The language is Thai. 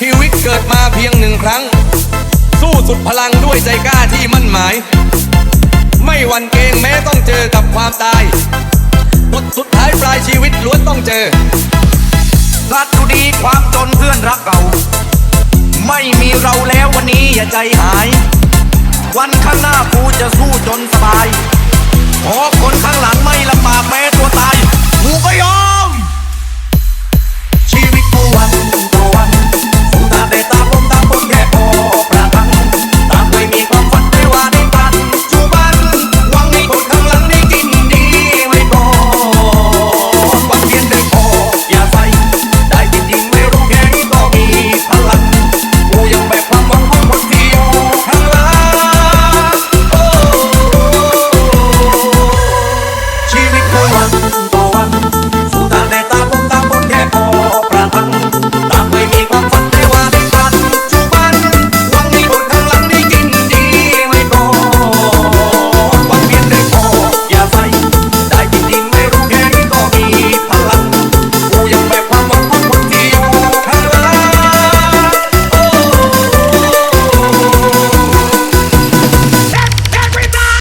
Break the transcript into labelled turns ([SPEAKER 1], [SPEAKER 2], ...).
[SPEAKER 1] ชีวิตเกิดมาเพียงหนึ่งครั้ง สู้สุดพลังด้วยใจกล้าที่มั่นหมาย ไม่หวั่นเกรงแม้ต้องเจอกับความตายบทสุดท้ายปลายชีวิตล้วนต้องเจอรักดูดีความจนเพื่อนรักเก่าไม่มีเราแล้ววันนี้อย่าใจหาย วันข้างหน้ากูจะสู้จนสบายขอคนข้างหลัง